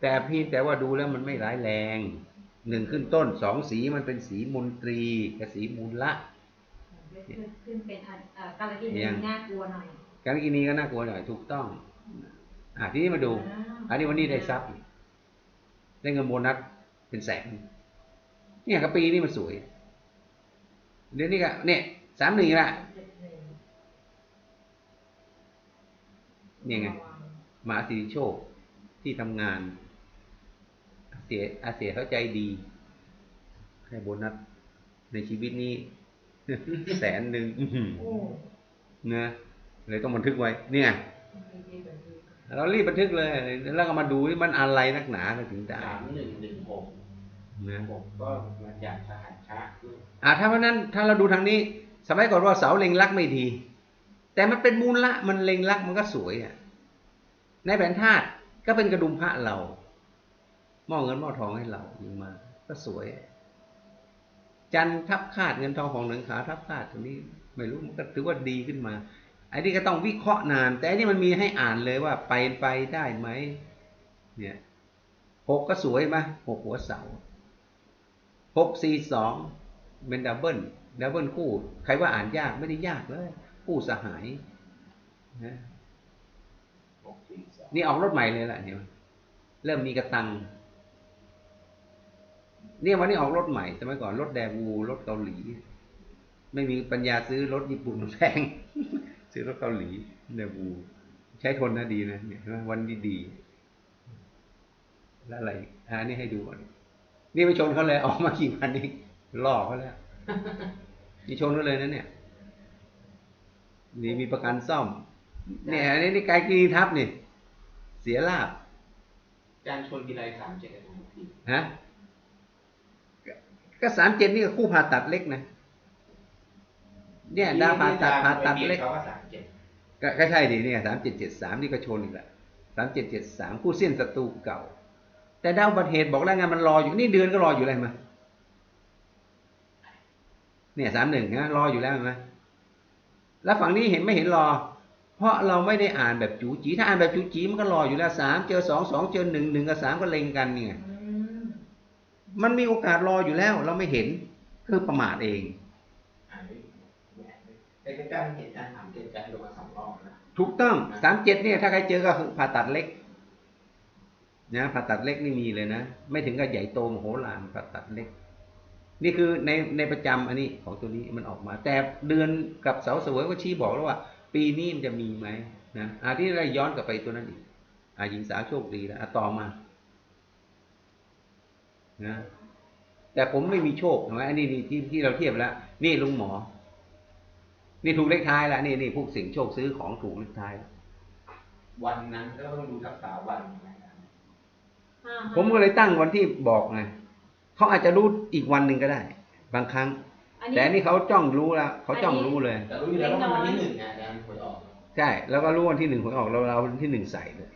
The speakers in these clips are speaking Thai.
แต่เพี่แต่ว่าดูแล้วมันไม่ร้ายแรงหนึ่งขึ้นต้นสองสีมันเป็นสีมนตรีกับสีมูลละขึ้นขึ้นเป็นอันเอ่อกาลกินียังน่ากลัวหน่อยการกินีก็น่ากลัวหน่อยถูกต้อง อะทีนี้มาดู อันนี้วันนี้ได้ทรัพย์อีกได้เงินโบนัสเป็นแสนเนี่ยกระปีนี่มันสวย เดี๋ยวนี้ก็เนี่ยสามหนึ่งละเนี่ยไงหมาสิริโชคที่ทำงานอา เสียอาเสียเข้าใจดี ให้โบนัสในชีวิตนี้ แสนหนึ่งอื้อหือโอ้นะเลยต้องบันทึกไว้ เนี่ยเรารีบบันทึกเลย แล้วก็มาดูว่ามันอะไรนักหนาถึงได้สามหนึ่งหนึ่งหกนะหกก็มาจากทหารชาติด้วยอ่าถ้าเพราะนั้นถ้าเราดูทางนี้ สมัยก่อนว่าเสาเล็งลักไม่ดี แต่มันเป็นมูลละ มันเล็งลักมันก็สวยอะในแผนธาตุก็เป็นกระดุมพระเราห ม้อเงินหม้อทองให้เรายิงมา ก็สวย จันทร์ทับคาดเงินทองของหนังขาทับคาดตรงนี้ไม่รู้มันก็ถือว่าดีขึ้นมาไอ้นี่ก็ต้องวิเคราะห์นาน แต่อันนี้มันมีให้อ่านเลยว่าไปไปได้ไหมเนี่ยหกก็สวยไหมหกหัวเสาหกสี่สองเป็นดับเบิลดับเบิลคู่ ใครว่าอ่านยากไม่ได้ยากเลยคู่สหายนะหกสี่สองนี่ออกรถใหม่เลยล่ะเนี่ยเริ่มมีกระตัง เนี่ยวันนี้ออกรถใหม่สมัยก่อนรถแดวูรถเกาหลี ไม่มีปัญญาซื้อรถญี่ปุ่นแพงซื้อรถเกาหลีแดวูใช้ทนนะดีนะเนี่ยเห็นไหมวันดีดีๆแล้วอะไรอ่านี่ให้ดูก่อนนี่ไปชนเขาเลยออกมากี่พันนี่ล่อเขาแล้วนี่ชนเขาเลยนะเนี่ยนี่มีประกันซ่อม เนี่ยอันนี้นี่ไกลกีทับนี่ เสียลาบจานชนกีไรสามเจ็ดทุกทีฮะ ก็ก็สามเจ็ดนี่ก็คู่ผ่าตัดเล็กนะ เนี่ยดาวผ่าตัดผ่าตัดเล็กเขาก็สามเจ็ดก็ก็ใช่ดิเนี่ยสามเจ็ดเจ็ดสามนี่ก็ชนอีกแหละสามเจ็ดเจ็ดสามคู่เส้นศัตรูเก่า แต่ดาวอุบัติเหตุบอกแล้วไงมันรออยู่นี่เดือนก็รออยู่เลยมาเนี่ยสามหนึ่งนะรออยู่แล้วเห็นไหมแล้วฝั่งนี้เห็นไม่เห็นรอ เพราะเราไม่ได้อ่านแบบจูจีถ้าอ่านแบบจูจีมันก็รออยู่แล้วสามเจอสองสองเจอหนึ่งหนึ่งกับสามก็เล็งกันเนี่ยอืม มันมีโอกาสรออยู่แล้ว เราไม่เห็นคือประมาทเองอ่านไม่แหวนเลยแต่ใกล้ๆมันเห็นจานสามเจ็ดจานลงมาสองรอบนะถูกต้องสามเจ็ดเนี่ยถ้าใครเจอก็คือผ่าตัดเล็กนะผ่าตัดเล็กนี่มีเลยนะ ไม่ถึงกับใหญ่โตมโหฬารผ่าตัดเล็ก นี่คือในในประจำอันนี้ของตัวนี้มันออกมา แต่เดือนกับเสาเสวยก็ชี้บอกแล้วว่า ปีนี้มันจะมีไหมนะอาที่เราย้อนกลับไปตัวนั้นอีกอาหญิงสาวโชคดีแล้วอะต่อมา นะแต่ผมไม่มีโชคเห็นไหมอันนี้นี่ที่ที่เราเทียบแล้วนี่ลุงหมอ นี่ถูกเลขท้ายแล้วนี่นี่พวกเสิ่งโชคซื้อของถูกเลขท้ายแล้ววันนั้นก็ต้องดูทักษะวันนะครับห้าผมก็เลยตั้งวันที่บอกไงเขาอาจจะรู้อีกวันหนึ่งก็ได้ บางครั้งอันนี้แต่อันนี่เขาจ้องรู้แล้วเขาจ้องรู้เลยแต่รู้อยู่แล้วว่ามันวันที่หนึ่งไงจานหวยออกใช่ แล้วก็รู้วันที่หนึ่งหวยออกเราเราวันที่หนึ่งใส่เลย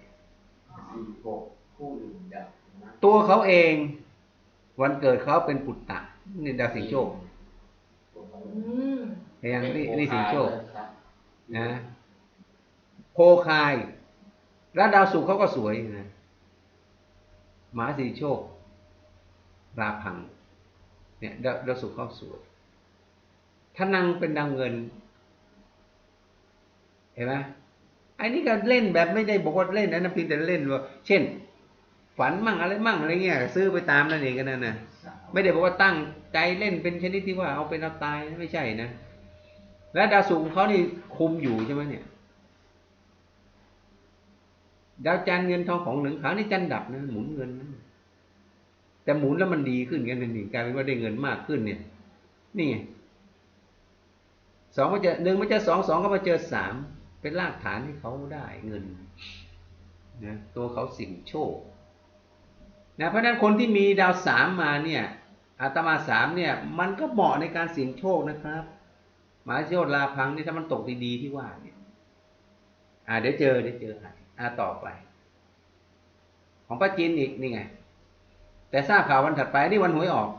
สี่หกคู่หนึ่งดับนะตัวเขาเอง วันเกิดเขาเป็นปุตตะ นี่ดาวสิงห์โชคอืมเห็นยังนี่นี่สิงห์โชคครับนะโคคาย แล้วดาวศุกร์เขาก็สวยนะหมาสีโชค ราพัง เนี่ยดาวดาวศุกร์เขาสวยทนังเป็นดาวเงิน เห็นไหมไอ้นี่ก็เล่นแบบไม่ได้บอกว่าเล่นนะนะเพียงแต่เล่นว่า เช่น ฝันมั่งอะไรมั่งอะไรเงี้ยซื้อไปตามนั่นเองกันนั่นนะไม่ได้บอกว่าตั้งใจเล่นเป็นชนิดที่ว่าเอาเป็นเอาตายไม่ใช่นะ และดาวศุของเขานี่คุมอยู่ใช่ไหมเนี่ยดาวจันเงินทองของหนึ่งขานี่จันดับนะหมุนเงินนะแต่หมุนแล้วมันดีขึ้นกันนี่กลายเป็นว่าได้เงินมากขึ้นเนี่ย นี่สองมาเจอหนึ่งมาเจอสองสองก็มาเจอสามเป็นรากฐานให้เขาได้เงินนะตัวเขาสิ่งโชค นะเพราะฉะนั้นคนที่มีดาวสามมาเนี่ยอาตมาสามเนี่ยมันก็เหมาะในการเสี่ยงโชคนะครับ หมายโชคลาพังนี่ถ้ามันตกดีๆที่ว่าเนี่ยอ่าเดี๋ยวเจอเดี๋ยวเจอให้อ่าต่อไป ของป้าจินอีกนี่ไง แต่ทราบข่าววันถัดไปนี่วันหวยออก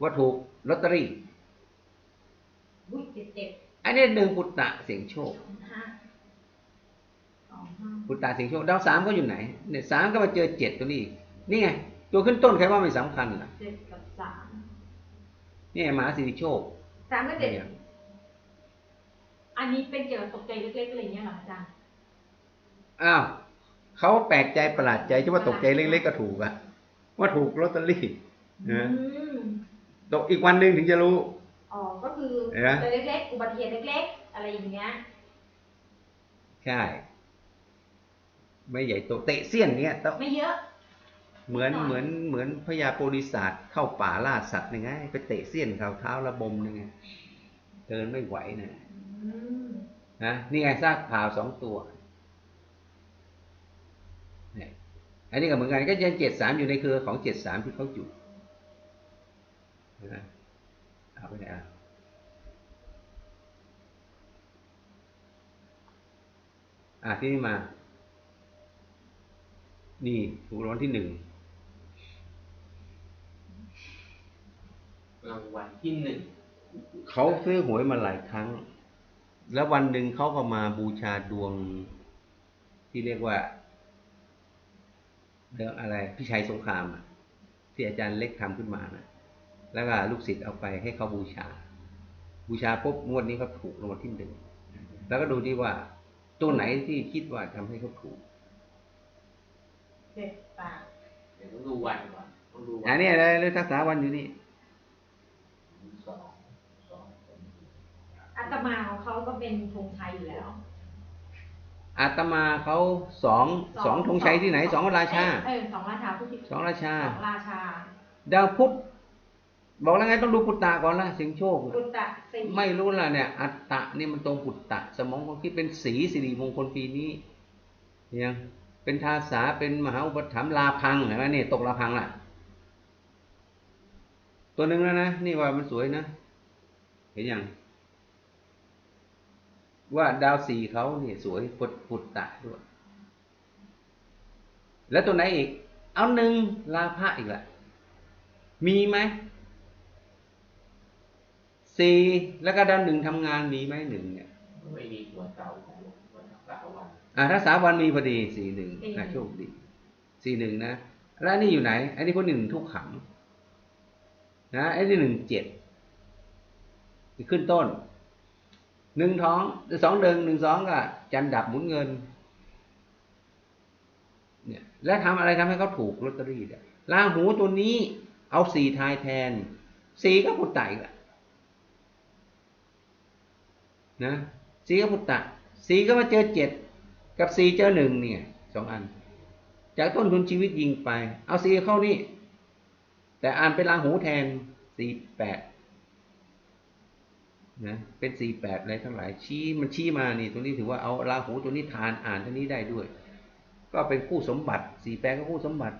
ว่าถูกลอตเตอรี่วุ้ยเจ็ดเจ็ดอันนี้หนึ่งปุตตะเสี่ยงโชคห้าอ๋อองห้า ปุตตะเสียงโชคดาวสามก็อยู่ไหนเนี่ยสามก็มาเจอเจ็ดตัวนี้อีกนี่ไงตัวขึ้นต้นใครว่าไม่สำคัญล่ะเจ็ดกับสามนี่ไงมหาสิริโชคสามกับเจ็ดอันนี้เป็นเกี่ยวกับตกใจเล็กๆอะไรอย่างเงี้ยเหรออาจารย์อ้าวเขาแปลกใจประหลาดใจที่ว่าตกใจเล็กๆก็ถูกอะว่าถูกลอตเตอรี่อืนะมตกอีกวันหนึ่งถึงจะรู้อ๋อก็คือเห็นไหมเล็กๆอุบัติเหตุเล็กๆอะไรอย่างเงี้ยใช่ ไม่ใหญ่โตเตะเสี้ยนเนี้ยต้องไม่เยอะ เหมือนหน่อยเหมือนเหมือนพญาโพธิสัตว์เข้าป่าล่าสัตว์ยังไง ไปเตะเสี้ยนเขาเท้าระบมยังไงเดินไม่ไหวนะอืมนะนี่ไงซากผ่าสองตัวเนี่ยอันนี้ก็เหมือนกันก็ยังเจ็ดสามอยู่ในเครือของเจ็ดสามที่เขาอยู่นะเอาไปไหนอะอะที่นี่มา นี่ถูกรางวัลที่หนึ่งรางวัลที่หนึ่งเขาซื้อหวยมาหลายครั้ง แล้ววันหนึ่งเขาก็มาบูชาดวง ที่เรียกว่าเรื่องอะไรพี่ชัยสงครามอะที่อาจารย์เล็กทำขึ้นมานะแล้วก็ลูกศิษย์เอาไปให้เขาบูชา บูชาปุ๊บงวดนี้เขาถูกรางวัลที่หนึ่งแล้วก็ดูที่ว่าตัวไหนที่คิดว่าทำให้เขาถูก เจ็ดแปดเดี๋ยวต้องดูวันก่อนต้องดูวัอันนี้อะไรเรื่องทักษะวันอยู่นี่สองสองอาตมาของเขาก็เป็นธงชัยอยู่แล้ว อาตมาเขาสองสองธงชัยที่ไหนสองราชา เออสองราชาผู้ที่สองราชาสองราชา ดาวพุธบอกแล้วไงต้องดูปุตตะก่อนละเสียงโชคกุตตะสี่ไม่รู้ล่ะเนี่ย อัตตะนี่มันตรงปุตตะ สมองความคิดเป็นสีสิริมงคลปีนี้ยัง เป็นทาสาเป็นมหาอุปถัมภ์ลาพังเห็นไหมนี่ตกลาพังล่ะ ตัวหนึ่งแล้วนะนี่ว่ามันสวยนะ เห็นยังว่าดาวสีเขาเนี่ยสวยปุตปุตตะด้วย แล้วตัวไหนอีก เอาหนึ่งลาภะอีกละมีไหมสี่แล้วก็ดาวหนึ่งทำงานมีไหมหนึ่งเนี่ยไม่มีตัวเก่า อ่าถ้าสามวันมีพอดีสี่หนึ่งนะโชคดีสี่หนึ่งนะแล้วอันนี่อยู่ไหน อันนี้พวกหนึ่งทุกขังนะไอ้นี่หนึ่งเจ็ดขึ้นต้นหนึ่งท้องสองเดิงหนึ่งสองก็จันดับหมุนเงิน เนี่ย แล้วทำอะไรทำให้เขาถูกลอตเตอรี่เนี่ยลาหูตัวนี้ เอาสี่ทายแทนสี่ก็ปุตตะอีกละนะสี่ก็ปุตตะสี่ก็มาเจอเจ็ด กับสีเจอหนึ่งเนี่ยสองอัน จากต้นทุนชีวิตยิงไป เอาสีเข้านี่ แต่อ่านเป็นลาหูแทนสีแปดนะเป็นสีแปดอะไรทั้งหลายชี้มันชี้มานี่ ตรงนี้ถือว่าเอาลาหูตัวนี้ทานอ่านตัวนี้ได้ด้วย ก็เป็นคู่สมบัติสีแปดก็คู่สมบัติ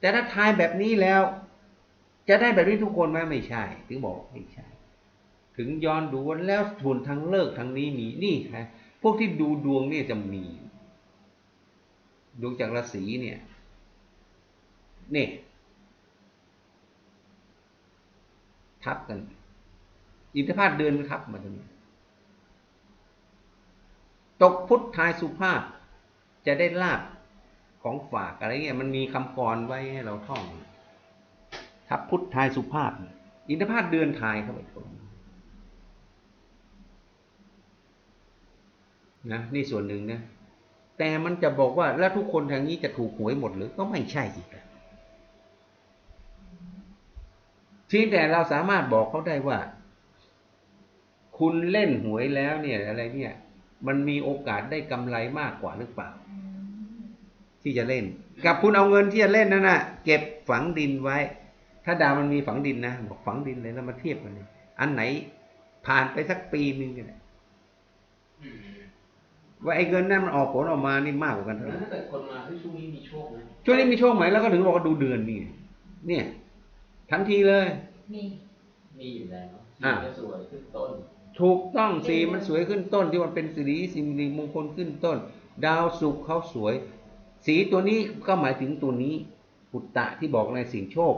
แต่ถ้าทายแบบนี้แล้ว จะได้แบบนี้ทุกคนไหมไม่ใช่ ถึงบอกไม่ใช่ ถึงย้อนดูว่าแล้วส่วนทางเลิกทางนี้มีนี่ฮะ พวกที่ดูดวงเนี่ยจะมี ดวงจากราศีเนี่ยเนี่ยทับกัน อินทพาตเดินทับมาตรงนี้ ตกพุทธทายสุภาพ จะได้ลาบของฝากอะไรเงี้ยมันมีคำกรไว้ให้เราท่อง ทับพุทธทายสุภาพ อินทพาตเดินทายเข้าไปตรงน นะนี่ส่วนหนึ่งนะแต่มันจะบอกว่าแล้วทุกคนทางนี้จะถูกหวยหมดหรือก็ไม่ใช่อีกอะเพียงแต่เราสามารถบอกเขาได้ว่า คุณเล่นหวยแล้วเนี่ยอะไรเนี่ย มันมีโอกาสได้กำไรมากกว่าหรือเปล่า ที่จะเล่น กับคุณเอาเงินที่จะเล่นนั่นน่ะเก็บฝังดินไว้ ถ้าดาวมันมีฝังดินนะบอกฝังดินเลยแล้วมาเทียบกันเลยอันไหนผ่านไปสักปีหนึ่งกัน ว่าไอ้เงินนั้นมันออกผลออกมานี่มากกว่ากันเท่าแล้วไหร่ถ้าเกิดคนมาเฮ้ยช่วงนี้มีโชคนะช่วงนี้มีโชคไหมแล้วก็ถึงบอกว่าดูเดือนนี่ไงเนี่ย ทันทีเลย มี มีอยู่แล้วอะที่จะสวยขึ้นต้น ถูกต้องสีมันสวยขึ้นต้น ที่มันเป็นสิริสิริมงคลขึ้นต้น ดาวสุขเขาสวย สีตัวนี้ก็หมายถึงตัวนี้ปุตตะที่บอกในสิ่งโชค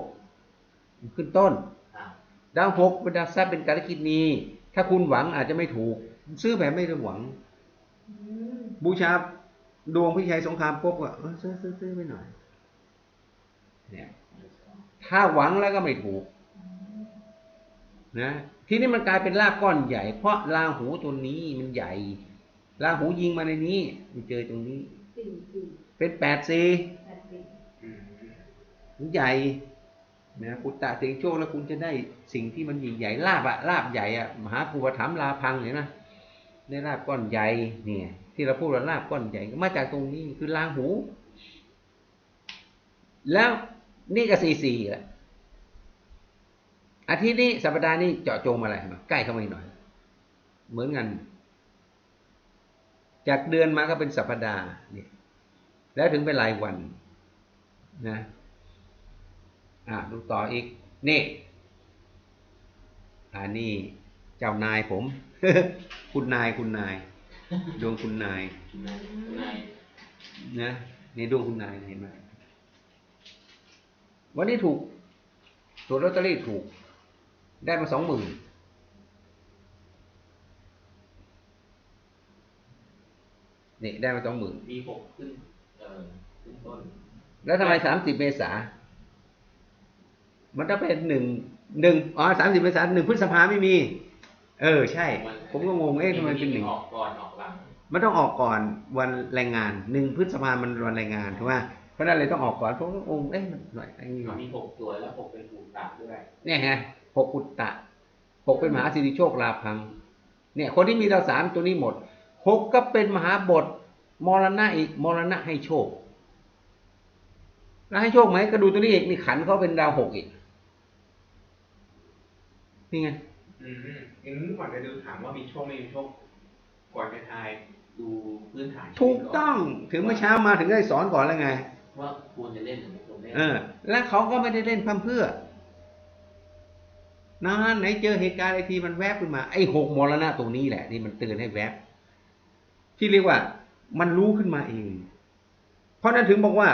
ขึ้นต้นอ้าวดาวหกเป็นดาวทรัพย์เป็นการกินีถ้าคุณหวังอาจจะไม่ถูก ซื้อแบบไม่ได้หวังอืม บูชาดวงพิชัยสงครามปุ๊บก็เออซื้อซื้อซื้อไปหน่อย เนี่ย ถ้าหวังแล้วก็ไม่ถูก นะ ทีนี้มันกลายเป็นรากก้อนใหญ่ เพราะราหูตัวนี้มันใหญ่ราหูยิงมาในนี้มันเจอตรงนี้สี่สี่เป็นแปดสี่แปดสี่อืมมันใหญ่นะปุตตะเสียงโชคแล้วคุณจะได้สิ่งที่มันใหญ่ๆลาบอะลาบใหญ่อะมหาภูปถัมภ์ลาพังเห็นไหม ได้ลาบก้อนใหญ่เนี่ย ที่เราพูดว่าลาบก้อนใหญ่ก็มาจากตรงนี้คือราหู แล้วนี่ก็สี่สี่แหละอาทิตย์นี้สัปดาห์นี้เจาะจงมอะไรมาใกล้เข้ามาหน่อย เหมือนกัน จากเดือนมาก็เป็นสัปดาห์เนี่ยแล้วถึงเป็นรายวันนะอ่าดูต่ออีก นี่อ่านี่เจ้านายผม คุณนายคุณนาย ดวงคุณนายนายนายนะนี่ดวงคุณนายเห็นไหมวันนี้ถูกตัวจลอตเตอรี่ถูก ได้มาสองหมื่นนี่ได้มาสองหมื่นปีหกขึ้นเอ่อขึ้นต้น แล้วทำไมสามสิบเมษา มันต้องเป็นหนึ่งหนึ่งอ๋อสามสิบเมษาหนึ่งพฤษภาไม่มี เออใช่ ผมก็งงเอ๊ะทำไมเป็นหนึ่งออกก่อนออกหลังมันต้องออกก่อนวันแรงงานหนึ่งพฤษภามันวันแรงงานถูกไหมเพราะฉะนั้นเลยต้องออกก่อนผมก็งงเอ๊ะมันหน่อยไอ้นี่มีหกตัวแล้วหกเป็นผูกตัดด้วยเนี่ยไงหกอุตตะหกเป็นมหาสิริโชคลาพัง เนี่ย คนที่มีดาวสามตัวนี้หมดหกก็เป็นมหาบทมรณะอีกมรณะให้โชค แล้วให้โชคไหมก็ดูตัวนี้อีกนี่ขันเขาเป็นดาวหกอีกนี่ไง อืมงั้นก่อนจะดูถามว่ามีโชคไม่มีโชคก่อนจะทายดูพื้นฐานถูกต้องถึงเมื่อเช้ามาถึงได้สอนก่อนแล้วไง ว่าควรจะเล่นหรือไม่ควรเล่นเออ แล้วเขาก็ไม่ได้เล่นพั่มเพื่อนานไหนเจอเหตุการณ์ไอทีมันแวบขึ้นมาไอ้หกมรณะตรงนี้แหละที่มันเตือนให้แวบ ที่เรียกว่า มันรู้ขึ้นมาเอง เพราะนั้นถึงบอกว่า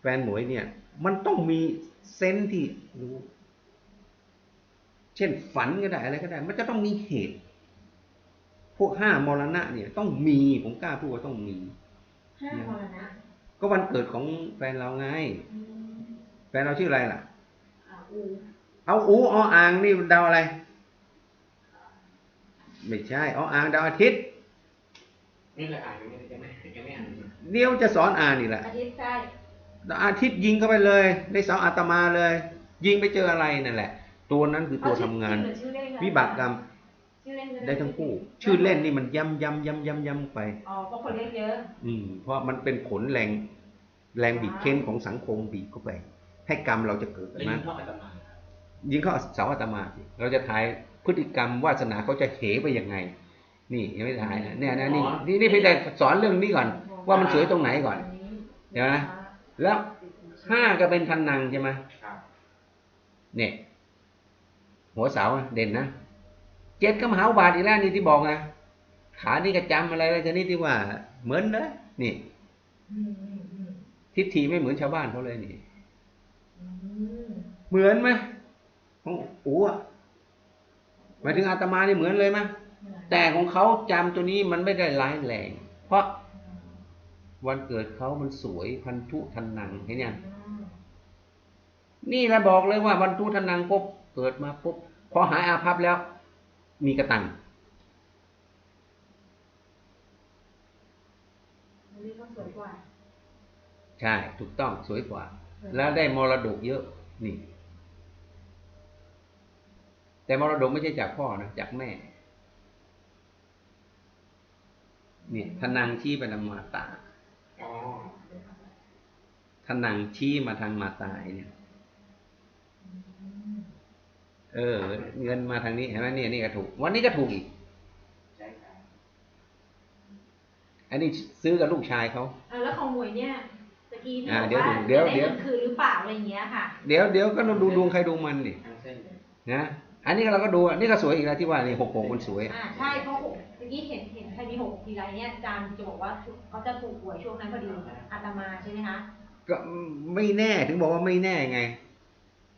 แฟนหมวยเนี่ย มันต้องมีเซนส์ที่รู้เช่นฝันก็ได้อะไรก็ได้ มันจะต้องมีเหตุ พวกห้ามรณะเนี่ย ต้องมีผมกล้าพูดว่าต้องมีห้ามรณะก็วันเกิดของแฟนเราไงอืมแฟนเราชื่ออะไรล่ะอ่าอูเอาอูออ่างนี่ดาวอะไร ไม่ใช่ออ่างดาวอาทิตย์นี่เลยอ่านยังไม่ยังไม่ยังไม่อ่านเลยเดี๋ยวจะสอนอ่านนี่แหละอาทิตย์ใช่ดาวอาทิตย์ยิงเข้าไปเลยได้เสาอาตมาเลย ยิงไปเจออะไรนั่นแหละ ตัวนั้นคือตัวทำงานเอชื่อเล่นเหรอวิบากกรรมชื่อเล่นก็ได้ทั้งคู่ ชื่อเล่นนี่มันย้ำย้ำย้ำย้ำย้ำไปอ๋อเพราะคนเล่นเยอะ อืม เพราะมันเป็นผลแรงแรงบีบเค้นของสังคมบีบเข้าไป ให้กรรมเราจะเกิดแล้วนะยิ่งเข้าอาตมายิงเข้าเสาอาตมาสิเราจะทายพฤติกรรมวาสนาเขาจะเหไปยังไง นี่ยังไม่ทายนะเนี่ยนะนี่นี่นี่เพียงแต่สอนเรื่องนี้ก่อน ว่ามันสวยตรงไหนก่อนเดี๋ยวนะแล้วห้าก็เป็นพันนังใช่ไหมครับเนี่ย หัวเสาเด่นนะเจ็ดก็มหาบาทอีกแล้วนี่ที่บอกนะขานี่ก็จำอะไรอะไรชนิดที่ว่า เหมือนนะนี่ทิฏฐิไม่เหมือนชาวบ้านเขาเลยนี่เหมือนไหมของอู๋อะหมายถึงอาตมานี่เหมือนเลยไหมแต่ของเขาจำตัวนี้มันไม่ได้ร้ายแรง เพราะวันเกิดเขามันสวยพันธุทันนังเห็นยังอืมนี่แหละบอกเลยว่าวันทุทนังปุ๊บ เกิดมาปุ๊บพอหายอาภัพแล้ว มีกระตังอันนี้ก็สวยกว่าใช่ ถูกต้องสวยกว่า แล้วได้มรดกเยอะนี่ แต่มรดกไม่ใช่จากพ่อนะ จากแม่นี่ทนังชี้ไปทางมาตาอ๋อทนังชี้มาทางมาตาเนี่ย เออ เงินมาทางนี้เห็นไหมเนี่ยนี่ก็ถูก วันนี้ก็ถูกอีกใช่ครับอันนี้ซื้อกับลูกชายเขาอะแล้วของหมวยเนี่ยตะกี้ที่อ่าบอกเดี๋ยวว่าเดี๋ยวจะเดี๋ยวงินคืนหรือเปล่าอะไรอย่างเงี้ยค่ะ เดี๋ยวเดี๋ยวก็ต้องดูดวงใครดวงมันดิทั้งเส้นเลยนะอันนี้เราก็ดูอันนี้ก็สวยอีกแล้วที่ว่านี่หกหกมันสวยอ่าใช่เพราะหกตะกี้เห็นเห็นใครมีหกทีไรเนี่ยอาจารย์จะบอกว่าเขาจะถูกหวยช่วงนั้นพอดีอาตมาใช่ไหมคะก็ไม่แน่ถึงบอกว่าไม่แน่ไง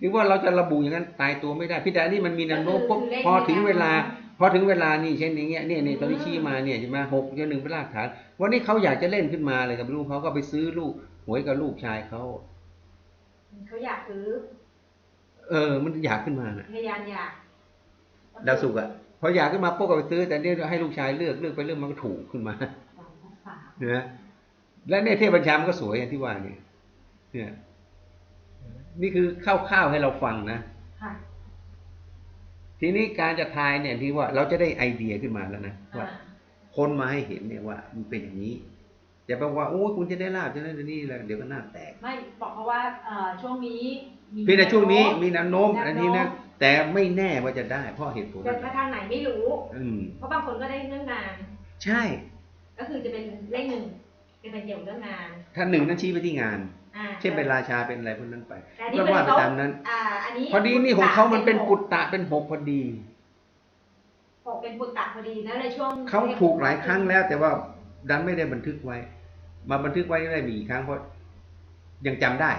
ถึงว่าเราจะระบุอย่างนั้นตายตัวไม่ได้พี่แต่อันนี่มันมีแนวโน้มปุ๊บพอถึงเวลาพพอถึงเวลานี่เช่นอย่างเงี้ยเนี่ยเนี่ยตอนนี้ชี้มาเนี่ยใช่ไหมหกจนหนึ่งเป็นรากฐาน วันนี้เขาอยากจะเล่นขึ้นมาเลยกับลูกเขาก็ไปซื้อลูกหวยกับลูกชายเขาเขาอยากซื้อ เออ มันอยากขึ้นมาน่ะพยานอยากดาวสุกร์อะพออยากขึ้นมาพวกก็ไปซื้อ แต่เนี่ยให้ลูกชายเลือกเลือกไปเลือกมันก็ถูกขึ้นมาสองพันสามนะและเนี่ยเทพบัญชามันก็สวยอย่างที่ว่าเนี่ยเนี่ย นี่คือคร่าวๆให้เราฟังนะค่ะทีนี้การจะทายเนี่ยที่ว่าเราจะได้ไอเดียขึ้นมาแล้วนะว่าอ่าคนมาให้เห็นเนี่ยว่ามันเป็นอย่างนี้อย่าไปว่าโอ้ยคุณจะได้ลาบจะได้นี่แล้วเดี๋ยวก็หน้าแตก ไม่บอกเขาว่าเอ่อช่วงนี้มีเพียงแต่ช่วงนี้มีแนแนววโน้โน้มมอันนี้นะแต่ไม่แน่ว่าจะได้เพราะเหตุผลจะมาทางไหนไม่รู้อืมเพราะบางคนก็ได้เรื่องงาน ใช่ ก็คือจะเป็นเลขหนึ่งจะเป็นเกี่ยวกับเรื่องงานถ้าหนึ่งนั้นชี้ไปที่งานอ่า เช่นเป็นราชาเป็นอะไรพวกนั้นไปแต่อันนี้ก็เป็นว่าไปเขาตามนั้นอ่าอันนี้พอดีนี่ของเขามันเป็นปุตตตะเป็นหกพอดีหกเป็นปุตตะพอดีแล้วในช่วงเขาถูกหลายครั้งแล้ว แต่ว่าดันไม่ได้บันทึกไว้ มาบันทึกไว้ได้มีอีกครั้งเพราะยังจำได้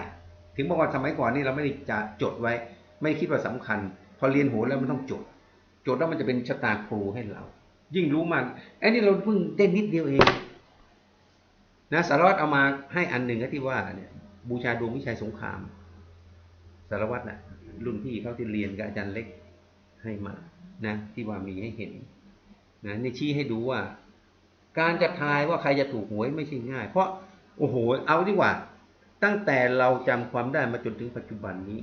ถึงบอกว่าสมัยก่อนนี่เราไม่ได้จะจดไว้ ไม่คิดว่าสำคัญ พอเรียนโหราแล้วมันต้องจด จดแล้วมันจะเป็นชะตาครูให้เรา ยิ่งรู้มันไอ้นี่เราเพิ่งเต้นนิดเดียวเองนะสารวัตรเอามาให้อันหนึ่งก็ที่ว่าเนี่ย บูชาดวงวิชัยสงคราม สารวัตรน่ะ รุ่นพี่เขาที่เรียนกับอาจารย์เล็กให้มานะที่ว่ามีให้เห็นนะนี่ชี้ให้ดูว่า การจะทายว่าใครจะถูกหวยไม่ใช่ง่าย เพราะโอ้โห เอาดีกว่า ตั้งแต่เราจำความได้มาจนถึงปัจจุบันนี้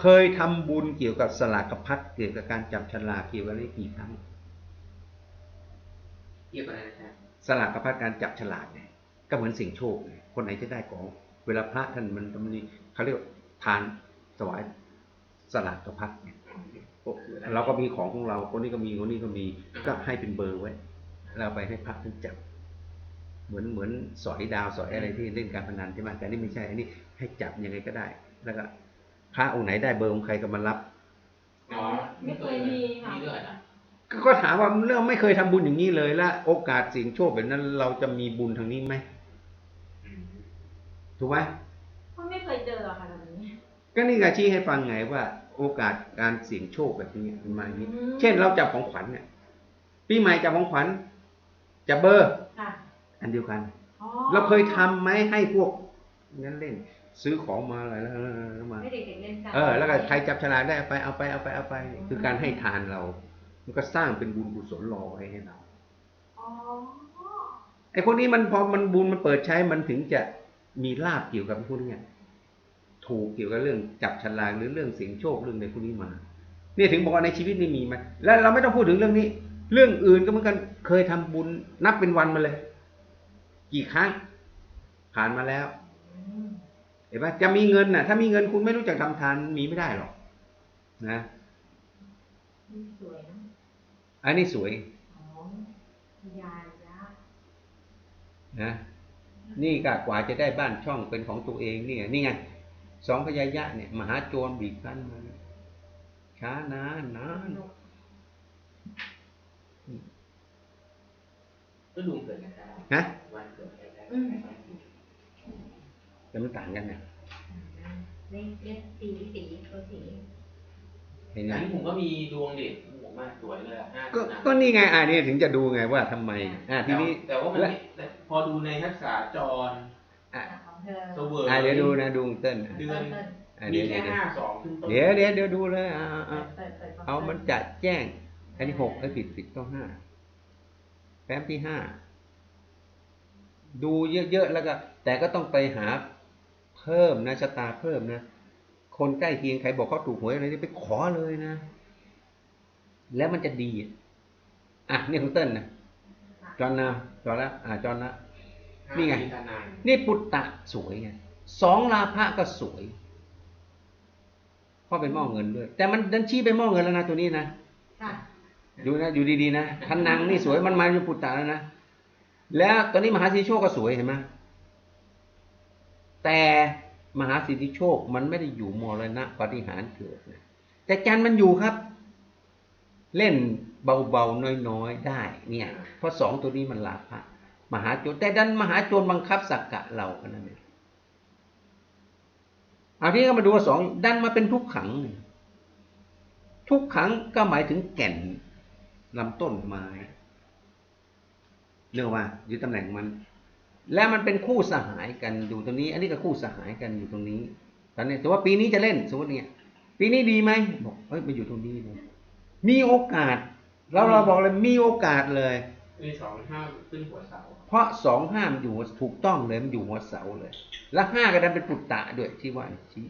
เคยทำบุญเกี่ยวกับสลากกพัดเกี่ยวกับการจับฉลากเกี่ยวกับอะไรกี่ครั้งเกี่ยวกับอะไรนะครับสลากกพัดการจับฉลากเนี่ยก็เหมือนเสิ่งโชคไงคนไหนจะได้ของเวลาพระท่านมันมันมีเขาเรียกว่าทานถวายสลากกพัดเนี่ยเราก็มีของของเราคนนี้ก็มีคนนี้ก็มีก็ให้เป็นเบอร์ไว้เราไปให้พระท่านจับ เหมือนเหมือนสอยดาวสอยอะไรที่เล่นการพนันใช่ไหมแต่นี่ไม่ใช่อันนี้ให้จับยังไงก็ได้ แล้วก็พระองค์ไหนได้เบอร์ของใครก็มารับอ๋อไม่เคยมีค่ะมีด้วยนะก็ก็ถามว่าเรื่องไม่เคยทำบุญอย่างนี้เลยและโอกาสเสี่ยงโชคแบบนั้น เราจะมีบุญทางนี้ไหม ถูกไหมก็ไม่เคยเจออะค่ะแบบนี้ ก็นี่ไงชี้ให้ฟังไงว่า โอกาสการเสี่ยงโชคแบบนี้มันมาอย่างนี้อืมเช่นเราจับของขวัญเนี่ยปีใหม่จับของขวัญจับเบอร์ค่ะอันเดียวกันอ๋อเราเคยทำไหมให้พวกนั้นเล่น ซื้อของมาอะไรแล้วแล้วมาให้เด็กๆเล่นกันเออ แล้วก็ใครจับฉลากได้เอาไปเอาไปเอาไปเอาไป คือการให้ทานเรา มันก็สร้างเป็นบุญกุศลรอไว้ให้เราอ๋อไอ้พวกนี้มันพอมันบุญมันเปิดใช้มันถึงจะ มีลาบเกี่ยวกับพวกนี้ถูกเกี่ยวกับเรื่องจับฉลากหรือเรื่องเสียงโชคเรื่องในพวกนี้มา เนี่ยถึงบอกว่าในชีวิตนี่มีไหมแล้วเราไม่ต้องพูดถึงเรื่องนี้ เรื่องอื่นก็เหมือนกันเคยทำบุญนับเป็นวันมาเลย กี่ครั้ง ผ่านมาแล้วอืมเห็นไหมจะมีเงินน่ะ ถ้ามีเงินคุณไม่รู้จักทำทานมีไม่ได้หรอกนะนี่สวยนะอันนี้สวยอ๋อยายยะนะ นี่ก็กว่าจะได้บ้านช่องเป็นของตัวเองเนี่ยนี่ไงสองพญายะเนี่ยมหาโจรบีบคั้นมาช้านานนานก็ดูเกิดกันได้นะวันเกิดกันได้อืมแต่มันต่างกันเนี่ยเลขเลขสีสีตัวสี เห็นไหมอันนี้ผมก็มีดวงเด็ดผมว่าสวยเลยอะห้าก็นะก็นี่ไงอ่านี่ถึงจะดูไงว่าทำไม อ่าทีนี้ แต่ว่ามันและไม่แต่พอดูในทักษะจรอะของเธอเสวยอ่าเดี๋ยวดูนะดูเต้นเดือนเปิดอ่ามีเดี๋ยวแค่เดี๋ยวห้าสองขึ้นต้นเดี๋ยวเดี๋ยวเดี๋ยวดูเลยอ่าเปิอ่าดเปิดเปิดเอามันจัดแจ้ง อันที่หกไอ้ยผิดผิดต้องห้าแฟ้มที่ห้าดูเยอะๆแล้วก็ แต่ก็ต้องไปหาเพิ่มนะชะตาเพิ่มนะ คนใกล้เคียงใครบอกเขาถูกหวยอะไรนี่ไปขอเลยนะ แล้วมันจะดี อะอะนี่ของเต้นนะจอนนะจอนละอ่าจอนละนี่ไงมีทนายนี่ปุตตะสวยไงสองลาภะก็สวยเพราะเป็นหม้อเงินด้วย แต่มันดันชี้ไปหม้อเงินแล้วนะตัวนี้นะค่ะดูนะอยู่ดีๆนะทันนังนี่สวยมันมาอยู่ปุตตะแล้วนะแล้วตอนนี้มหาสิทธิโชคก็สวยเห็นไหมแต่ มหาสิทธิโชคมันไม่ได้อยู่มรณะปฏิหารเกิดนะแต่จันทร์มันอยู่ครับ เล่นเบาๆน้อยๆได้ เนี่ย เพราะสองตัวนี้มันลาภะมหาโจรแต่ดันมหาโจรบังคับสักกะเรากันนั่นเองเอาที่ก็มาดูว่าสองดันมาเป็นทุกขัง ทุกขังก็หมายถึงแก่นลำต้นไม้เรียกว่าอยู่ตำแหน่งมัน แล้วมันเป็นคู่สหายกันอยู่ตรงนี้ อันนี้ก็คู่สหายกันอยู่ตรงนี้ ตอนนี้แต่ว่าปีนี้จะเล่นสมมติเนี่ย ปีนี้ดีไหมบอกเฮ้ยมาอยู่ตรงนี้เลยมีโอกาสเราเราบอกเลยมีโอกาสเลยมีสองห้ามขึ้นหัวเสา เพราะสองห้ามอยู่หัวถูกต้องเลยมันอยู่หัวเสาเลย แล้วห้าก็ดันเป็นปุตตะด้วยที่ว่าชี้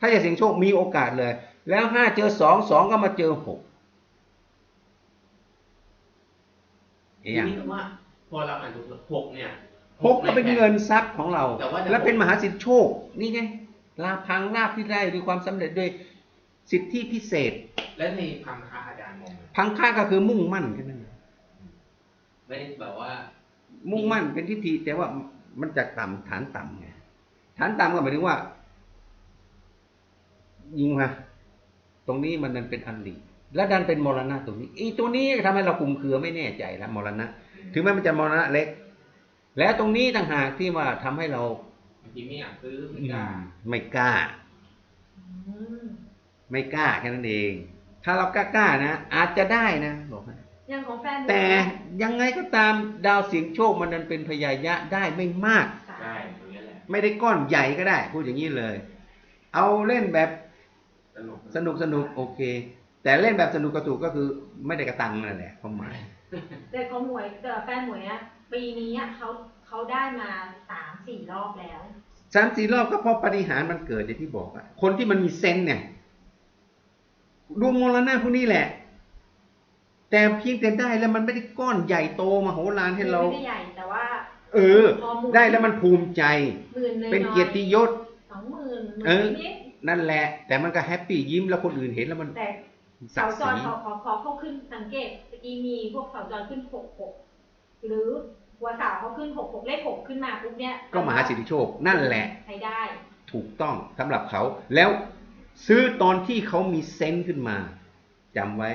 ถ้าจะเสี่ยงโชคมีโอกาสเลย แล้วห้าเจอสองสองก็มาเจอหกเอทีงนี้ว่าพอเราอ่านดูหกเนี่ย หกก็เป็นเงินทรัพย์ของเราแต่ว่าจะและเป็นมหาสิทธิโชค นี่ไงลาพังลาภที่ได้ด้วยความสำเร็จด้วยสิทธิพิเศษ และในพังคะอาจารย์มองไหมพังค่าก็คือมุ่งมั่นแค่นั้นเองไม่ได้แบบว่า มุ่งมั่นเป็นทิฏฐิแต่ว่ามันจะต่ำฐานต่ำไงฐานต่ำก็หมายถึงว่า ยิงมาตรงนี้มันนันเป็นอันดีแล้วดันเป็นมรณะตรงนี้อีตัวนี้ทำให้เราคุมเครือไม่แน่ใจแล้วมรณะ ถึงแม้มันจะมรณะเล็ก แล้วตรงนี้ต่างหากที่ว่าทำให้เราบางทีไม่อยากซื้อไม่อืกล้ามไม่กล้า อืมไม่กล้าแค่นั้นเอง ถ้าเรากล้าๆนะ อาจจะได้นะบอกให้อย่างของแฟนแต่ยังไงก็ตามดาวเสียงโชคมันนั้นเป็นพยายะได้ไม่มาก ใช่อย่างเงี้ยแหละไม่ได้ก้อนใหญ่ก็ได้ พูดอย่างนี้เลย เอาเล่นแบบสนุกสนุกสนุกโอเค แต่เล่นแบบสนุกกระตุกก็คือไม่ได้กระตังนั่นแหละความหมาย แต่ของหมวยแต่แฟนหมวยอะ ปีนี้อะเขาเขาได้มาสามสี่รอบแล้ว สามสี่รอบก็เพราะปฏิหารย์มันเกิดอย่างที่บอกอะคนที่มันมีเซนส์เนี่ยดวงมรณะพวกนี้แหละ แต่เพียงแต่ได้แล้วมันไม่ได้ก้อนใหญ่โตมโหฬารให้เรา ไม่ได้ใหญ่แต่ว่า เออ พอหมุนได้แล้วมันภูมิใจ หมื่นน้อยๆเป็นเกียรติยศ สองหมื่นหเอมื่อ นนิดนั่นแหละ แต่มันก็แฮปปี้ยิ้มแล้วคนอื่นเห็นแล้วมันๆแต่ศัเสากดิ์จศรรีขอขอขอเขาขึ้นสังเกตเมื่อกี้มีพวกเสาจรขึ้นหกหก หรือหัวเสาเขาขึ้นหกหกเลขหกขึ้นมาปุ๊บเนี้ยก็มหาสิทธิโชคนั่นแหละใช้ได้ ถูกต้องสำหรับเขา แล้วซื้อตอนที่เขามีเซนส์ขึ้นมาจำไว้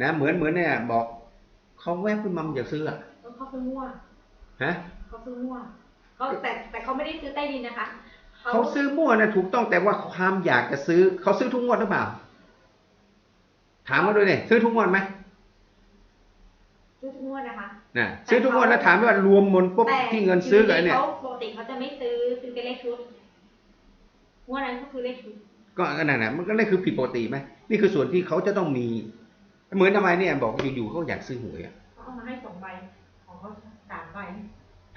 นะ เหมือนเหมือนเนี่ยบอกเขาแวบขึ้นมามันอย่าซื้ออะแล้วเขาซื้อมั่วฮะเขาซื้อมั่วเขาแต่แต่เขาไม่ได้ซื้อใต้ดินนะคะเขาซื้อมั่วนะถูกต้องแต่ว่าความอยากจะซื้อเขาซื้อทุกงวดหรือเปล่า ถามมาด้วยเนี่ยซื้อทุกงวดไหม ซื้อทุกงวดนะคะ นะซื้อทุกงวดแล้วถามว่ารวมหมดปุ๊บแต่ที่เงินซื้อกับไอ้เนี่ยเขาปกติเขาจะไม่ซื้อซื้อเป็นเลขชุดงวดนั้นก็คือเลขชุดก็อันนั้นนะมันก็นั่นคือผิดปกติไหมนี่คือส่วนที่เขาจะต้องมี เหมือนทำไมเนี่ยบอกอยู่ๆเขาอยากซื้อหวยอะเขาเอามาให้สองใบของเขาสามใบ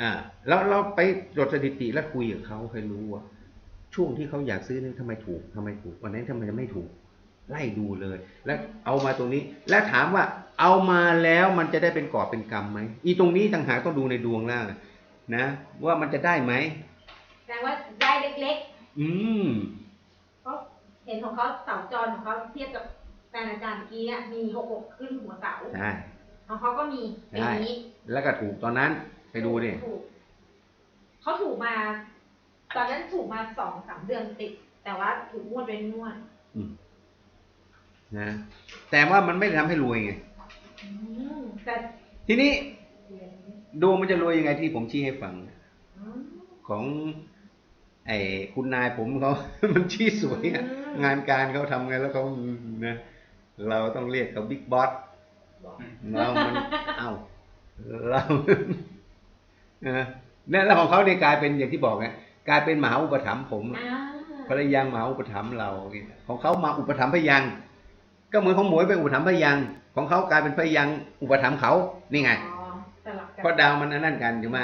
อ่า แล้วเราไปจดสถิติแล้วคุยกับเขาให้รู้ว่าช่วงที่เขาอยากซื้อนี่ทำไมถูกทำไมถูกวันนั้นทำไมจะไม่ถูก ไล่ดูเลย แล้วเอามาตรงนี้ แล้วถามว่า เอามาแล้วมันจะได้เป็นกอบเป็นกรรมไหมอีตรงนี้ต่างหากต้องดูในดวงแล้วนะ ว่ามันจะได้ไหมแปลว่าได้เล็กอืมๆเพราะเห็นของเขาเสาจรของเขาเทียบกับแฟนอาจารย์เมื่อกี้เนี่ยมีหกหกขึ้นหัวเสาใช่ของเขาก็มีเป็นอย่างนี้ แล้วก็ถูกตอนนั้นไปดูดิถูกเขาถูกมา ตอนนั้นถูกมาสองสามเดือนติด แต่ว่าถูกงวดเป็นงวดอืมนะแต่ว่ามันไม่ได้ทำให้รวยไงอืม แต่ทีนี้ดวงมันจะรวยยังไงที่ผมชี้ให้ฟังอืมของ ไอ้คุณนายผมเขา มันชี้สวยอะอืมงานการเขาทำไงแล้วเขานะเราต้องเรียกเขาบิ๊กบอสเรามันเอ้าเราเออเนี่ยแล้วของเขาเนี่ยกลายเป็นอย่างที่บอกไงกลายเป็นมหาอุปถัมภ์ผมอ่าภรรยามหาอุปถัมภ์เราเนี่ยของเขามาอุปถัมภ์พยังค์ก็เหมือนของหมวยเป็นอุปถัมภ์พยังค์ ของเขากลายเป็นพยังค์อุปถัมภ์เขานี่ไงอ๋อสลับกันเพราะดาวมันอันนั่นกันถูกไหม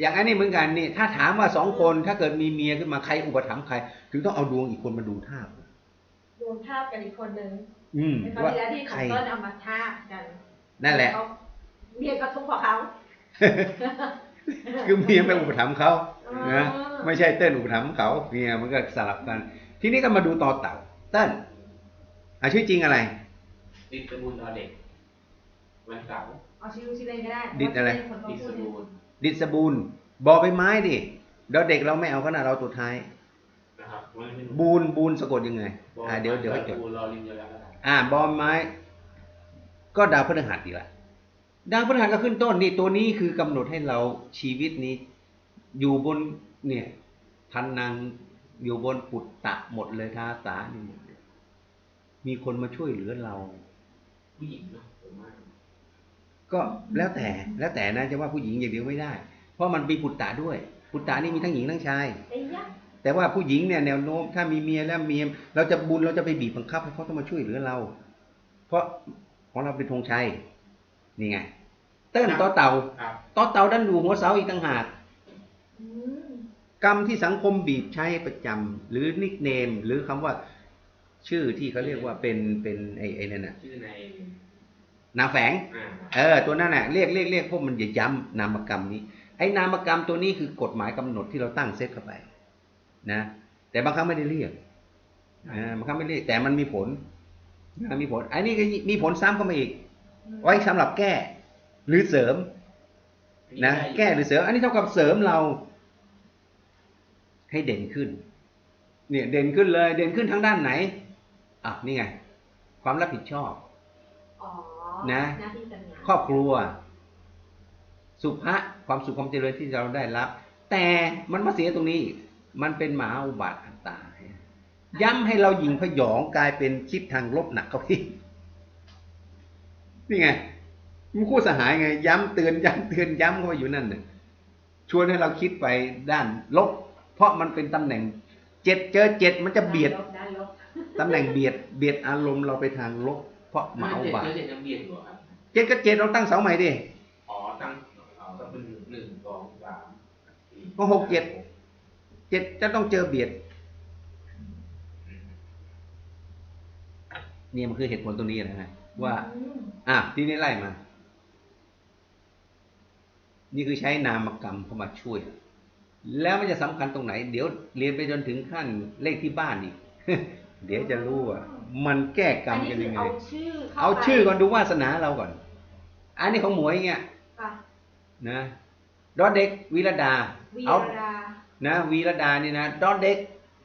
อย่างอันนี้เหมือนกันนี่ถ้าถามว่าสองคนถ้าเกิดมีเมียขึ้นมาใครอุปถัมภ์ใคร ถึงต้องเอาดวงอีกคนมาดูท่าบรวมภาพกันอีกคนนึงอืมในคราวว่าที่แล้วที่ขใคอรงต้นเอามาทาบกัน นั่นแหละเขาเมียก็ทุกข์กว่าเขาคือเมียเป็นอุปถัมภ์เขาอ๋อนะไม่ใช่เต้นอุปถัมภ์เขาเมียมันก็สลับกัน ทีนี้ก็มาดูต่อเต่าเต้นอาชื่อจริงอะไร ดิสบูลดอเด็กวันเสาร์เอาชื่อชื่อเล่นก็ได้ดิดอะไรเพาดิสชื่อเล่นบูลดิสบูนบอใบไม้ดิเดี๋ยวเด็กเราไม่เอาขนาดเราตัวท้าย นะครับวันนี้บูนบูนสะกดยังไง อ่าเดี๋ยวเดี๋ยวให้จด บูลรอลิงเยอะแล้วกันอ่า บอลไม้ ก็ดาวพฤหัสอีกละดาวพฤหัสก็ขึ้นต้นนี่ตัวนี้คือกำหนดให้เราชีวิตนี้ อยู่บนเนี่ยพันนางอยู่บนปุตตะหมดเลยทาสานี่หมดเลยมีคนมาช่วยเหลือเรา ผู้หญิงเนาะผมมากก็แล้วแต่แล้วแต่นะจะว่าผู้หญิงอย่างเดียวไม่ได้ เพราะมันมีปุตตะด้วยปุตตะนี่มีทั้งหญิงทั้งชาย ไอ้ยะแต่ว่าผู้หญิงเนี่ยแนวโน้มถ้ามีเมียแล้วเมียเราจะบุญเราจะไปบีบบังคับให้เขาต้องมาช่วยเหลือเรา เพราะของเราเป็นธงชัยนี่ไง เติ้ลต่อเต่าครับต่อเต่าดันดูหัวเสาอีกต่างหากอืมกรรมที่สังคมบีบใช้ประจำหรือนิกเนม หรือคำว่า ชื่อที่เขาเรียกว่าเป็นเป็นไอ้ไอ้นั่นน่ะชื่อในนามแฝงอ่าเออ ตัวนั้นน่ะเรียกเรียกเรียกพวกมันอย่าย้ำนามกรรมนี้ ไอ้นามกรรมตัวนี้คือกฎหมายกำหนดที่เราตั้งเซตเข้าไป นะ แต่บางครั้งไม่ได้เรียกอ่าบางครั้งไม่เรียกแต่มันมีผลนะมีผลไอ้นี่ก็มีผลซ้ำเข้ามาอีก ไว้สำหรับแก้ หรือเสริม นะ แก้หรือเสริม อันนี้เท่ากับเสริมเรา ให้เด่นขึ้น เนี่ย เด่นขึ้นเลย เด่นขึ้นทางด้านไหน อะนี่ไง ความรับผิดชอบอ๋อนะหน้าที่การงานครอบครัว สุภะความสุขความเจริญที่เราได้รับ แต่มันมาเสียตรงนี้ มันเป็นหมาอุบาทอันตาย ย้ำให้เราหยิงพยองกลายเป็นคิดทางลบหนักเขาพี่นี่ไงมันคู่สหายไง ย้ำเตือนย้ำเตือนย้ำเข้าไปอยู่นั่นน่ะชวนให้เราคิดไปด้านลบ เพราะมันเป็นตำแหน่งเจ็ดเจอเจ็ดมันจะเบียดด้านลบ ตำแหน่งเบียดเบียดอารมณ์เราไปทางลบเพราะหมาอุบาทเจ็ดเจ็ดยังเบียดอยู่ครับเจ็ดก็เจ็ดเราตั้งเสาใหม่ดิอ๋อตั้งเอาตั้งเป็นหนึ่งสองสามสี่ก็หกเจ็ดเจ็ดจะต้องเจอเบียดเนี่ยมันคือเหตุผลตรงนี้นะฮะว่าอืมอะทีนี้ไล่มา นี่คือใช้นามกรรมเข้ามาช่วย แล้วมันจะสำคัญตรงไหน เดี๋ยวเรียนไปจนถึงขั้นเลขที่บ้านอีก เดี๋ยวจะรู้ว่ามันแก้กรรมกันยังไงอันนี้คือเอาชื่อข้เอาไปชื่อก่อนดูวาสนาเราก่อน อันนี้ของหมวยเงี้ยค่ะนะดอเด็กวิรดาวีเอารดานะวีรดานี่นะดอเด็ก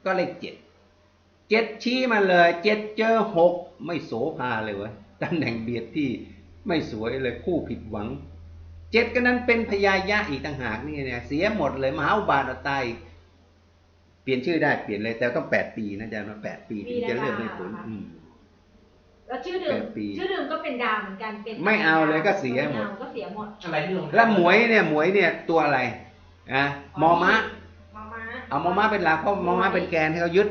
ก็เลขเจ็ดเจ็ดชี้มาเลยเจ็ดเจอหกไม่โสภาเลยเวะตำแหน่งเบียดที่ไม่สวยเลยคู่ผิดหวัง เจ็ดก็นั้นเป็นพยายะอีกต่างหากนี่เนี่ยเสียหมดเลยมหาอุบาทเอาตายอีกเป ลี่ยนชื่อได้เปลี่ยนเลยแต่ต้องแปดปีนะอาจารย์มาแปดปีถึงจะเริ่มได้ผลอืม แล้วชื่อเดิมแปดปีชื่อเดิมก็เป็นดาวเหมือนกันเป็นไม่เอาเลยก็เสียหมดไเอาก็เสียหมดอะไรที่ลงแล้วหมวยเนี่ยหมวยเนี่ยตัวอะไรอะมอม้ามอม้าเอามอม้าเป็นหลักเพราะมอม้าเป็นแกนให้เขายึด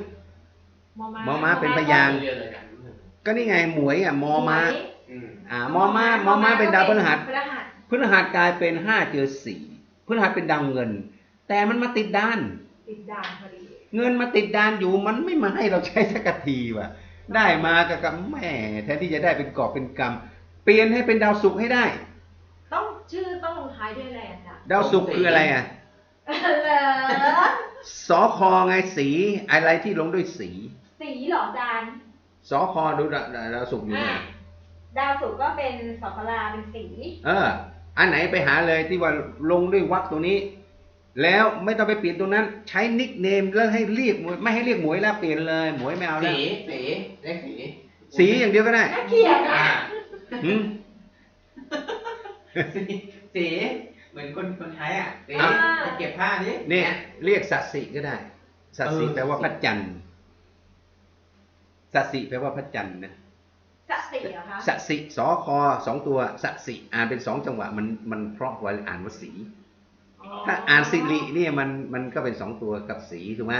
มอม้ามอม้าเป็นพยางค์เรียนเลยกันก็นี่ไงหมวยอะมอม้าอืมอ่ามอม้ามอม้าเป็นดาวพฤหัส พฤหัสพฤหัสกลายเป็นห้าเจอสี่พฤหัสเป็นดาวเงิน แต่มันมาติดด้าน ติดดาวพอดี เงินมาติดด้านอยู่มันไม่มาให้เราใช้สักทีว่ะ ได้มากับกับแม่แทนที่จะได้เป็นกอบเป็นกรรม เปลี่ยนให้เป็นดาวศุกร์ให้ได้ ต้องชื่อต้องลงท้ายด้วยอะไรอะจ๊ะดาวศุกร์คืออะไรอะเหรอสอคอไงสี อะไรที่ลงด้วยสี สีเหรอจานสอคอดูดาวดาวศุกร์อยู่ไหนอะดาวศุกร์ก็เป็นสอกลาเป็นสี เออ อันไหนไปหาเลยที่ว่าลงด้วยวรรคตัวนี้ แล้วไม่ต้องไปเปลี่ยนตรงนั้น ใช้นิกเนมแล้วให้เรียกหมวยไม่ให้เรียกหมวยแล้วเปลี่ยนเลยหมวยไม่เอาแล้วสีสีเลขสีสีอย่างเดียวก็ได้น่าเกลียดอ่าอะหืมสีสีเหมือนคนคนไทยอะสีอ่าจะเก็บผ้านี้เนี่ยเรียกสัตสิก็ได้สัตสิเออแปลว่าพระจันทร์สัตสิแปลว่าพระจันทร์นะสติเหรอคะสัตสิสอคอสองตัวสัตสิอ่านเป็นสองจังหวะมันมันเพราะไว้อ่านว่าสี ถ้าอ่านสิริเนี่ยมันมันก็เป็นสองตัวกับสีถูกไหม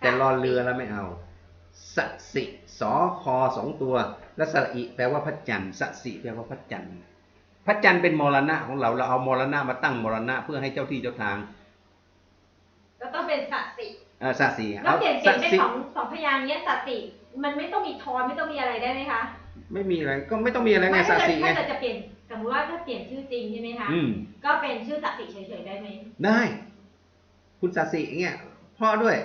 แต่รอเรือแล้วไม่เอาสัตสิสอคอสองตัวแล้วสระอิแปลว่าพระจันทร์สัตสิแปลว่าพระจันทร์พระจันทร์เป็นมรณะของเราเราเอามรณะมาตั้งมรณะเพื่อให้เจ้าที่เจ้าทางก็ต้องเป็นสัตติเออสัตสิแล้วเปลี่ยนเปลี่ยนเป็นสิสองสองพยางค์เนี้ยสัตติมันไม่ต้องมีทอนไม่ต้องมีอะไรได้ไหมคะ ไม่มีอะไรก็ไม่ต้องมีอะไรไงไม่สัถ้าตเกิสิดไงถ้าเกิดจะเปลี่ยน สมมติว่าถ้าเปลี่ยนชื่อจริงใช่ไหมคะ อืม ก็เป็นชื่อสัตติเฉยๆได้ไหมได้ คุณสัตสิเงี้ยเพ่อด้วย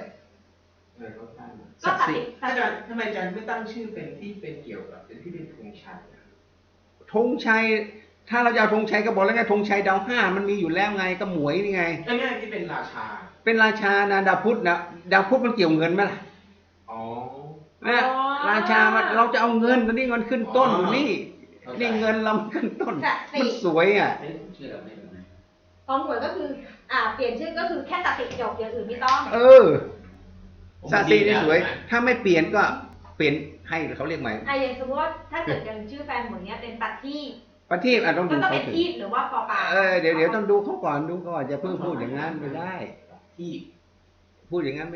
เออก็ได้นะก็สัตสัตสิติสัอาตจาติรย์ทำไมอาจารย์ไม่ตั้งชื่อเป็นที่เป็นเกี่ยวกับเป็นที่เป็นธงชัยอะธงชัย ถ้าเราจะเอาธงชัยก็บอกแล้วไงธงชัยดาวห้ามันมีอยู่แล้วไงก็หมวยนี่ไง อันนี้ที่เป็นราชา เป็นราชานะดาวพุธนะดาวพุธมันเกี่ยวเงินไหมล่ะอ๋อ นะราชามันเราจะเอาเงินตอนนี้เงินขึ้นต้นอยู่นี่เข้าใจ นี่เงินเรามันขึ้นต้นสัตติมันสวยอะอันนี้ผมเชื่อแบบนี้นะของหวยก็คือ อ่า เปลี่ยนชื่อก็คือแค่สัตติจบอย่างอื่นไม่ต้อง เออสัตสินี่สวย ถ้าไม่เปลี่ยนก็เปลี่ยนให้เขาเรียกใหม่อะอย่างสมมติว่าถ้าเกิดอย่างชื่อแฟนหมวยเนี้ยเป็นตัดที่ประทีปอะต้องก็ดูต้องเขาเป็นถึงทีบหรือว่าปอปลาเออเดี๋ยวเดี๋ยวต้องดูเขาก่อนดูก่อนจะเพิ่งพูดอย่างนั้นไม่ได้ ที่ พูดอย่างนั้นไม่